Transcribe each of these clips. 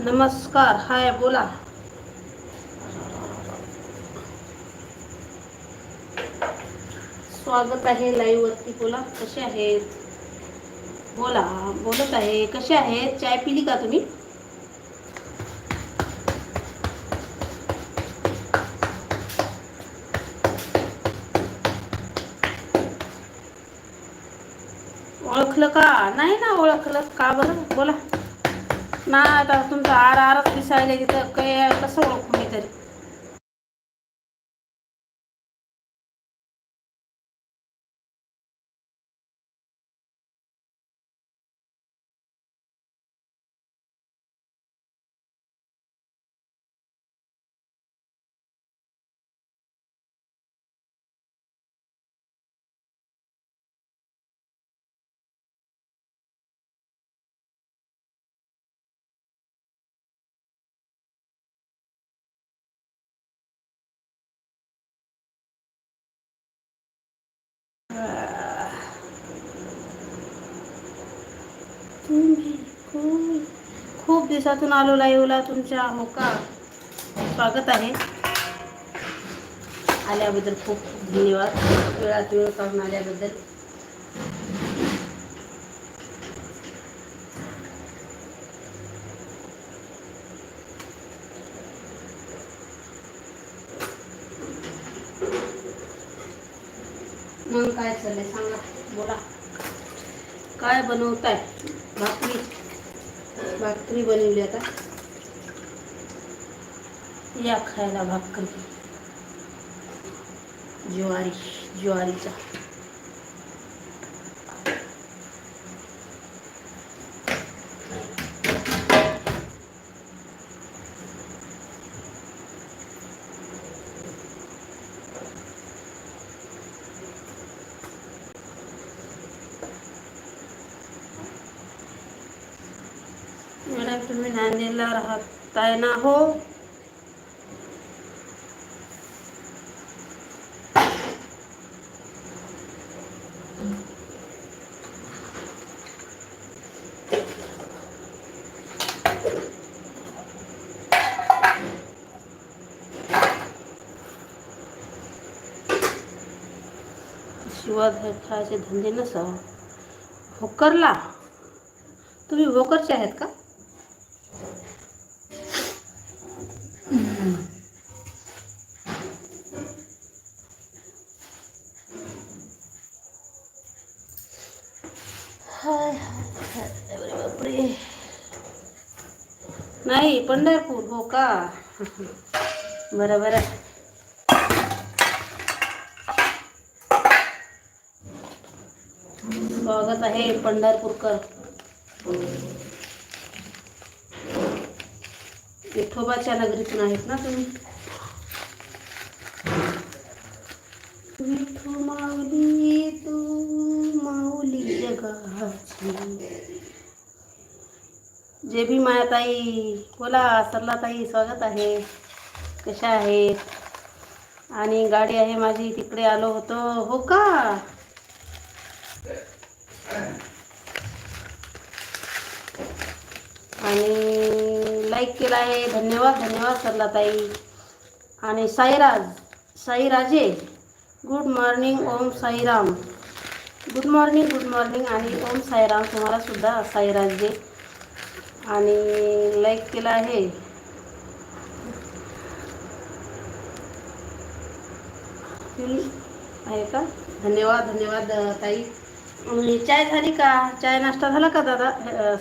नमस्कार हाय बोला. स्वागत आहे लाईव्ह वरती बोला. कसे आहेत? बोला बोलत आहे. कसे आहेत? चाय पिली का तुम्ही? ओळखलं का? नाही ना ओळखलं. का बरं? बोला. ना आता तुमचं आर आरच दिसायला तिथं. काय कसं ओळखू मी तरी? तुम्ही खूप खूप दिवसातून आलो लाईव्हला तुमच्या हो का स्वागत आहे. आल्याबद्दल खूप खूप धन्यवाद. वेळात वेळ काढून आल्याबद्दल. मग काय चाललंय? सांगा. बोला. काय बनवताय? भाकरी. भाकरी बनवली आता. या खायला भाकरी. ज्वारी ज्वारीचा. ना हो. शिवाय खायचे धंदे नसा भोकरला तुम्ही भोकरचे आहेत का? बापरे नाही पंढरपूर हो का? बरं बरं. स्वागत आहे पंढरपूरकर. विठोबाच्या नगरीतून आहेत ना तुम्ही? विठू माऊली तू माऊली जगाची. जे बी मायाताई बोला सरलाताई स्वागत आहे. कशा आहेत? आणि गाडी आहे माझी तिकडे आलो होतो. हो का? आणि लाईक केला आहे धन्यवाद धन्यवाद सरलाताई. आणि Sairaj साईराजे good morning Om Sairam. Good morning good morning आणि ओम साईराम. तुम्हाला सुद्धा साईराजे. आणि लाईक केला आहे. आहे का? धन्यवाद धन्यवाद ताई. चाय झाली का? चाय नाश्ता झाला का दादा?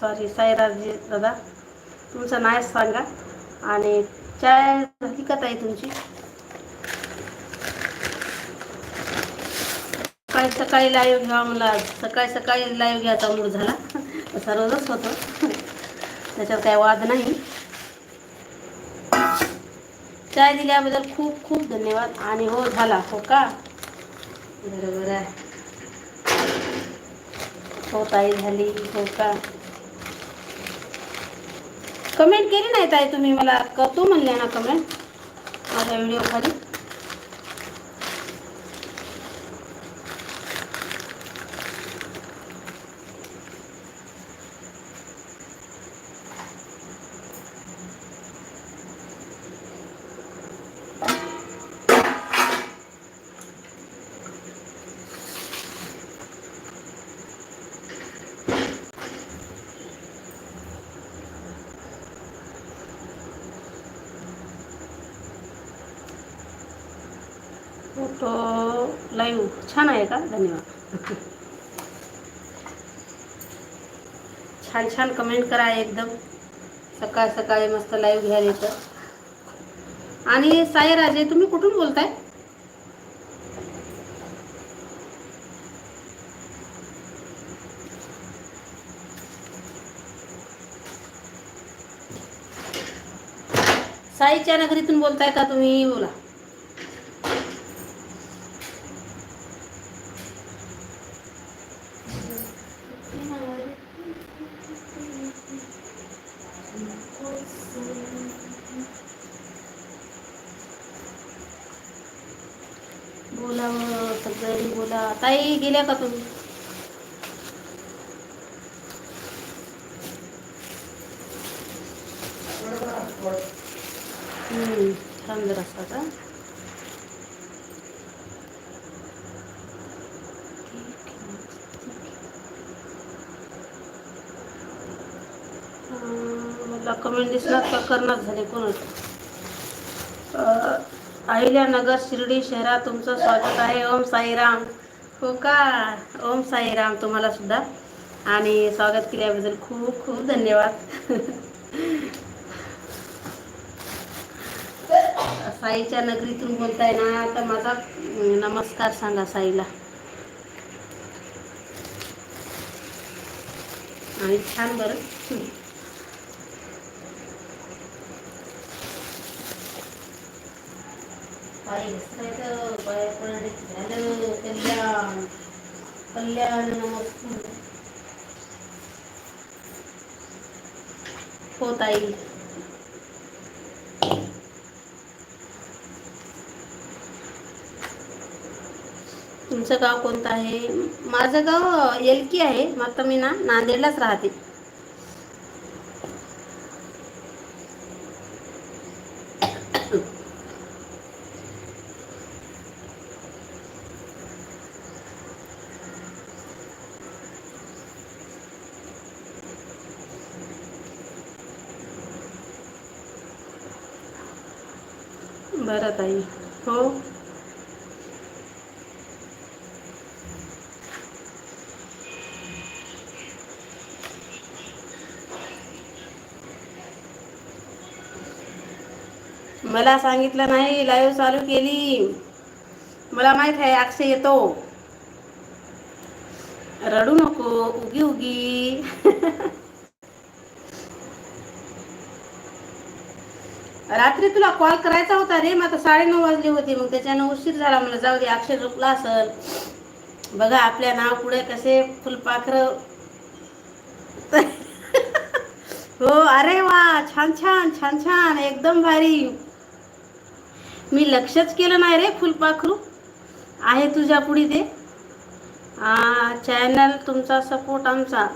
सॉरी साईराजी दादा. तुमचं नाव सांगा. आणि चाय झाली का ताई तुमची? सकाळी सकाळी लाईव्ह घ्या मला सकाळी सकाळी लाईव्ह घ्यायचा मूड झाला. सर्वच रोजच होतो. त्याच्यात काही वाद नाही। चाय दिल्याबद्दल खूप खूप धन्यवाद। आणि हो, झाला हो का बरोबर हो। ताई झाली हो का कमेंट के केली नाही ताई तुम्ही मला करतो म्हणले ना कमेंट। माझ्या व्हिडिओ खाली। फोटो लाईव्ह छान आहे का? धन्यवाद. छान छान कमेंट करा एकदम. सकाळ सकाळी मस्त लाईव्ह घ्यायला येतं आणि साई राजे तुम्ही कुठून बोलताय? साईच्या नगरीतून बोलताय का तुम्ही? बोला मग, सगळ्यांनी बोला ताई का तुम्ही? छान जर असता का मला कमेंट दिसणार का करणार झाले कोण अहिल्यानगर शिर्डी शहरात तुमचं स्वागत आहे. ओम साईराम. हो का? ओम साईराम तुम्हाला सुद्धा. आणि स्वागत केल्याबद्दल खूप खूप धन्यवाद. साईच्या नगरीतून बोलताय ना तर माझा नमस्कार सांगा साईला. आणि छान बरं. पाय घसरायचं कल्याण तुमचं गाव कोणतं आहे? माझं गाव एलकी आहे मात्र मी ना नांदेडलाच राहते बरं ताई हो मला सांगितलं नाही लाईव्ह चालू केली. मला माहीत आहे अक्षय येतो. रडू नको उगी उगी. रात्री तुला कॉल करायचा होता रे मग आता साडेनऊ वाजली होती मग त्याच्यानं उशीर झाला. मला जाऊ दे अक्षय झोपला असल. बघा आपल्या नाव पुढे कसे फुलपाखर. हो अरे वा छान छान छान छान एकदम भारी. मी लक्षच केलं नाही रे फुलपाखरू आहे तुझ्या पुढे ते. चॅनल तुमचा सपोर्ट आमचा.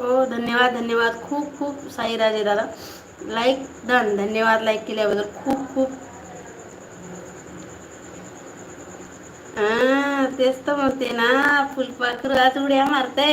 ओ धन्यवाद धन्यवाद. खूप खूप साईराजे दादा. लाईक डन धन्यवाद लाईक केल्याबद्दल. खूप खूप. तेच तर म्हणते ना फुलपाखरू आज उड्या मारते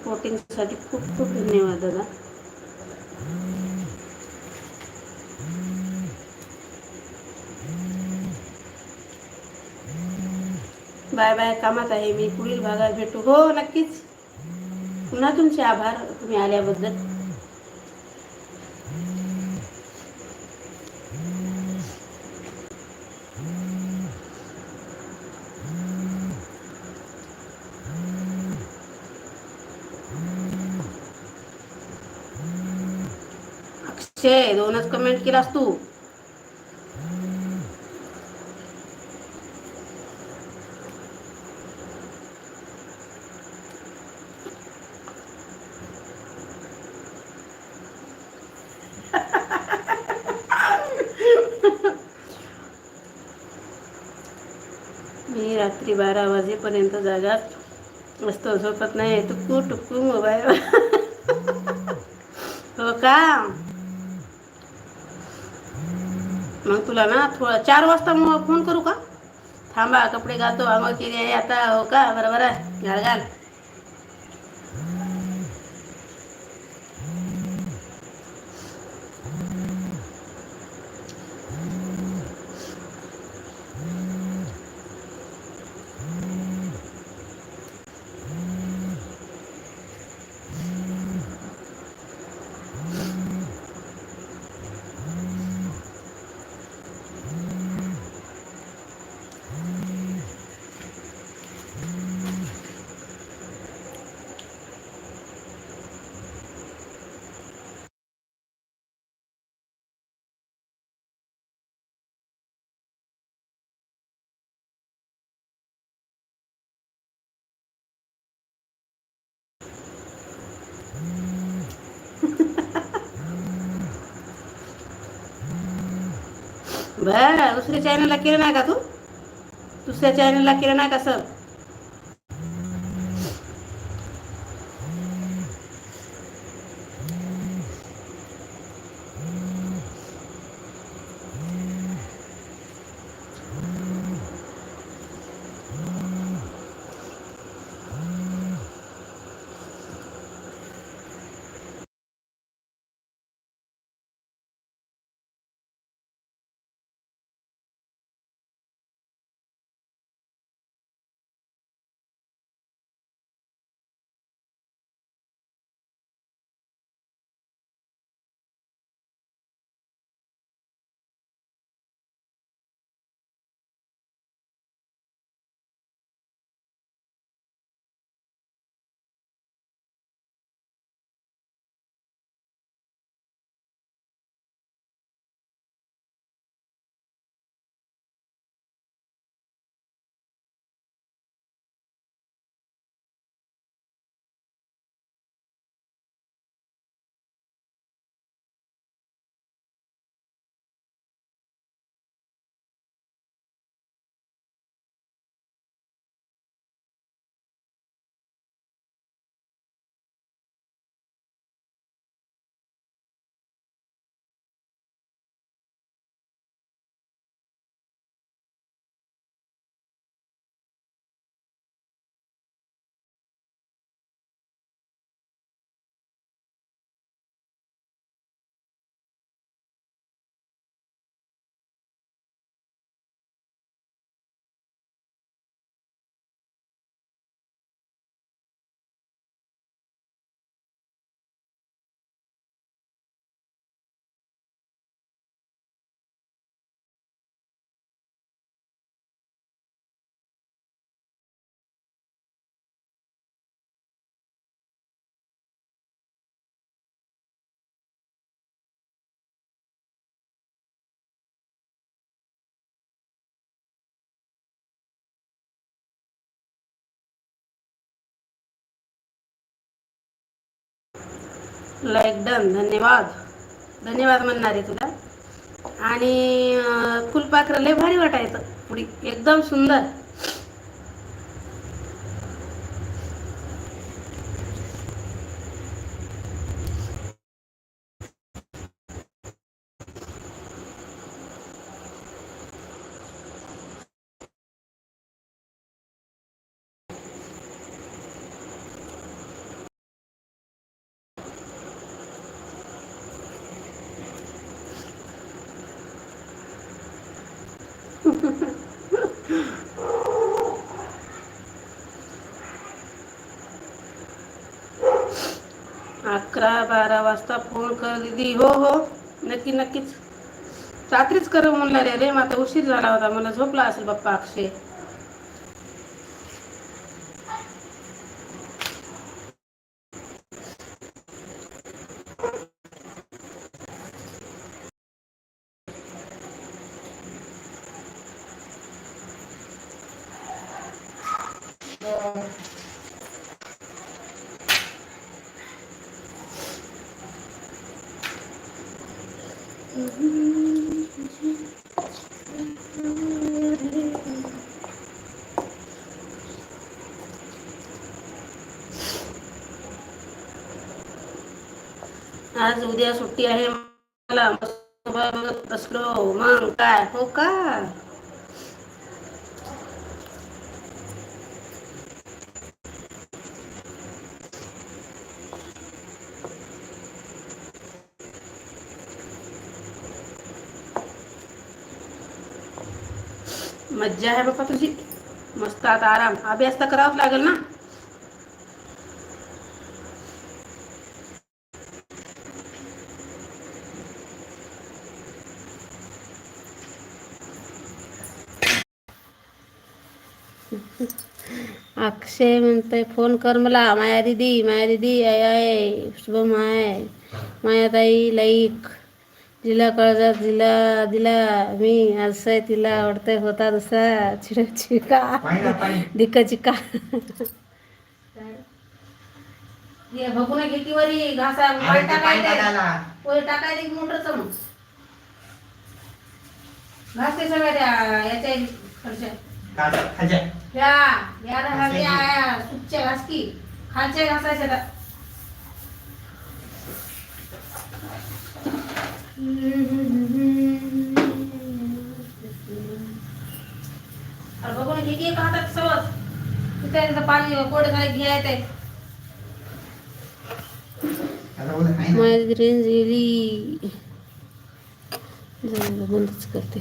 सपोर्टिंगसाठी खूप खूप धन्यवाद दादा. बाय बाय कामात आहे. मी पुढील भागात भेटू. हो नक्कीच. पुन्हा तुमचे आभार. तुम्ही आल्याबद्दल. कमेंट केलास तू? मी रात्री बारा वाजेपर्यंत जागात असतो झोपत नाही. टुकू टुकू मोबाईल हो का? मग तुला ना थोडा चार वाजता मग फोन करू का? थांबा कपडे घालतो आंघोळ केली आहे आता हो का? बरोबर आहे घाल घाल. बरं दुसऱ्या चॅनलला केलं नाही का तू? दुसऱ्या चॅनलला केलं नाही का सर लाईक डन धन्यवाद. धन्यवाद म्हणणार आहे तुला. आणि फुलपाखरं लय भारी वाटायचं. पुढी एकदम सुंदर. अकरा बारा वाजता फोन कर दिदी. हो हो. नक्की नक्कीच. रात्रीच कर म्हणणार रे मग उशीर झाला होता. मला झोपला असेल बाप्पा अक्षय. आज उद्या सुट्टी आहे. मला बसलो. मग काय? हो का? मज्जा आहे बाबा तुझी. मस्त आता आराम. अभ्यास तर करावाच लागेल ना? अक्षय म्हणतोय फोन कर मला. माया दिदी माया दिदी आहे आहे शुभम आहे माया ताई लाईक. जिला कळजात दिला दिला मी. असं तिला आवडतंय होता दुसरा चिडा चिका पाणी पाणी दिक्का चिका ये बघून घे की वरी घासा. टाकायला. वर टाकायला. की मोटरचं मग घासते सगळ्या याच्या खालच्या काढ खाजा या या राहत्या सुपच्या घास की खालच्या घासायच्या. अरे बघून घे की हातात सवत? तिथे पाणी गोड काय घ्यायचं आता बोल आहे ना. माझी रेंज गेली. जाऊ दे, बंदच करते.